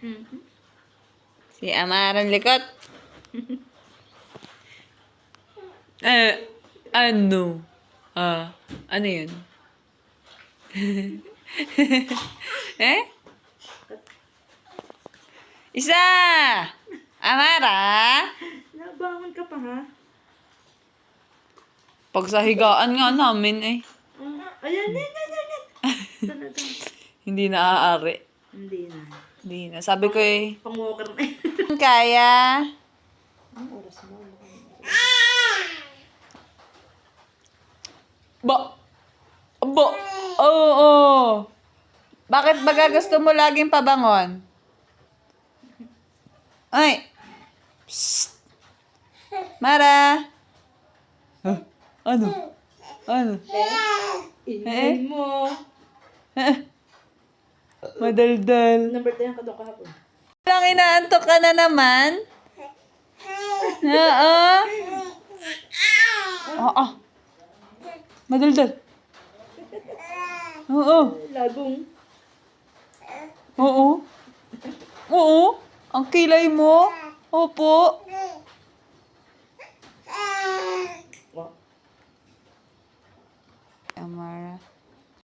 Mhm. Si Amaran Likot. eh, ano? Ah, ano yun? eh? Isa! Amara! Nabangon ka pa ha? Pag sa higaan nga namin eh, Mm. Ayan, yan, yan, hindi na aaari. Hindi na. Hindi na. Sabi ko eh, Pang-walker na eh. kaya. Ang oras mo. Ba? Ba? Oo, oo. Bakit baga gusto mo laging pabangon? Ay! Psst! Mara! Huh? Ano? Ano? Ingay mo. Madaldal. Number 10 ka doon kahapon. Lang inaantok ka na naman? Oo. Oo. Madaldal. Oo. Lagong. Oo. Oo. Ang kilay mo. Opo.